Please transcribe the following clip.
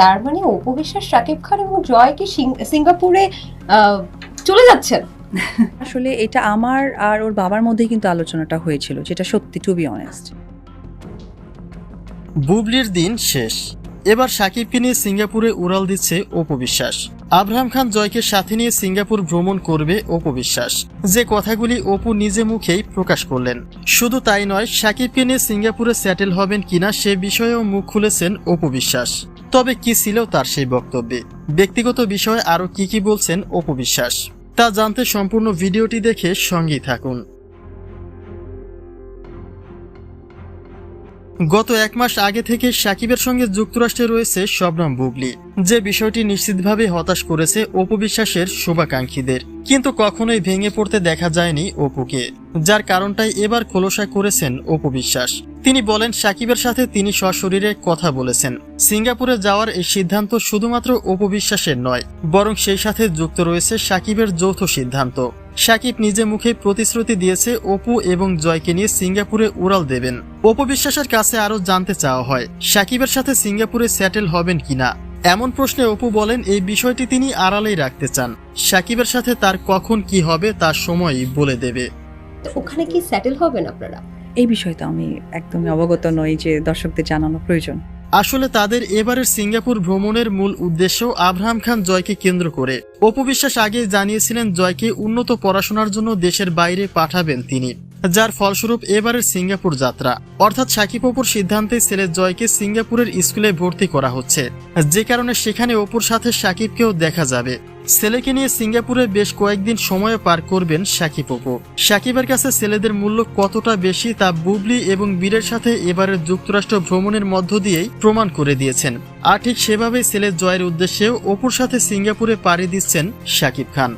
তার মানে উপবিশ্বাস শাকিব খান এবং জয় কি সিঙ্গাপুরে চলে যাচ্ছেন? আসলে এটা আমার আর ওর বাবার মধ্যে কিন্তু আলোচনাটা হয়েছিল যেটা সত্যি টু বি অনেস্ট বুবলির দিন শেষ। এবার সাকিবকে নিয়ে সিঙ্গাপুরে উড়াল দিচ্ছে অপু বিশ্বাস। আব্রাহাম খান জয়কে সাথে নিয়ে সিঙ্গাপুর ভ্রমণ করবে অপু বিশ্বাস। যে কথাগুলি অপু নিজে মুখেই প্রকাশ করলেন। শুধু তাই নয় সাকিবকে নিয়ে সিঙ্গাপুরে স্যাটেল হবেন কিনা সে বিষয়েও মুখ খুলেছেন অপু বিশ্বাস। তবে কি ছিল তার সেই বক্তব্যে? ব্যক্তিগত বিষয়ে আরও কি কি বলছেন অপবিশ্বাস তা জানতে সম্পূর্ণ ভিডিওটি দেখে সঙ্গী থাকুন। গত এক মাস আগে থেকে সাকিবের সঙ্গে যুক্তরাষ্ট্রে রয়েছে শবনম বুবলি। যে বিষয়টি নিশ্চিতভাবে হতাশ করেছে অপু বিশ্বাসের শুভাকাঙ্ক্ষীদের। কিন্তু কখনোই ভেঙে পড়তে দেখা যায়নি অপুকে। যার কারণটাই এবার খোলসা করেছেন অপু বিশ্বাস। তিনি বলেন, সাকিবের সাথে তিনি সশরীরে কথা বলেছেন। সিঙ্গাপুরে যাওয়ার এই সিদ্ধান্ত শুধুমাত্র অপু বিশ্বাসের নয়, বরং সেই সাথে যুক্ত রয়েছে সাকিবের যৌথ সিদ্ধান্ত। সাকিব নিজে মুখে প্রতিশ্রুতি দিয়েছে অপু এবং জয়কে নিয়ে সিঙ্গাপুরে উড়াল দেবেন। অপু বিশ্বাসের কাছে আরও জানতে চাওয়া হয় সাকিবের সাথে সিঙ্গাপুরে সেটেল হবেন কিনা? এমন প্রশ্নে অপু বলেন এই বিষয়টি তিনি আড়ালেই রাখতে চান। সাকিবের সাথে তার কখন কি হবে তার সময়ই বলে দেবে। ওখানে কি স্যাটেল হবেন আপনারা? এই বিষয়টা আমি একদমই অবগত নই যে দর্শকদের জানানো প্রয়োজন। আসলে তাদের এবারের সিঙ্গাপুর ভ্রমণের মূল উদ্দেশ্য আব্রাহাম খান জয়কে কেন্দ্র করে। অপবিশ্বাস আগে জানিয়েছিলেন জয়কে উন্নত পড়াশোনার জন্য দেশের বাইরে পাঠাবেন তিনি। যার ফলস্বরূপ এবারের সিঙ্গাপুর যাত্রা। অর্থাৎ সাকিব অপুর সিদ্ধান্তে ছেলে জয়কে সিঙ্গাপুরের স্কুলে ভর্তি করা হচ্ছে। যে কারণে সেখানে অপুর সাথে সাকিবকেও দেখা যাবে। ছেলেকে নিয়ে সিঙ্গাপুরে বেশ কয়েকদিন সময় পার করবেন সাকিব অপু। সাকিবের কাছে ছেলেদের মূল্য কতটা বেশি তা বুবলি এবং বীরের সাথে এবারের যুক্তরাষ্ট্র ভ্রমণের মধ্য দিয়েই প্রমাণ করে দিয়েছেন। আর ঠিক সেভাবেই ছেলে জয়ের উদ্দেশ্যেও অপুর সাথে সিঙ্গাপুরে পাড়ি দিচ্ছেন সাকিব খান।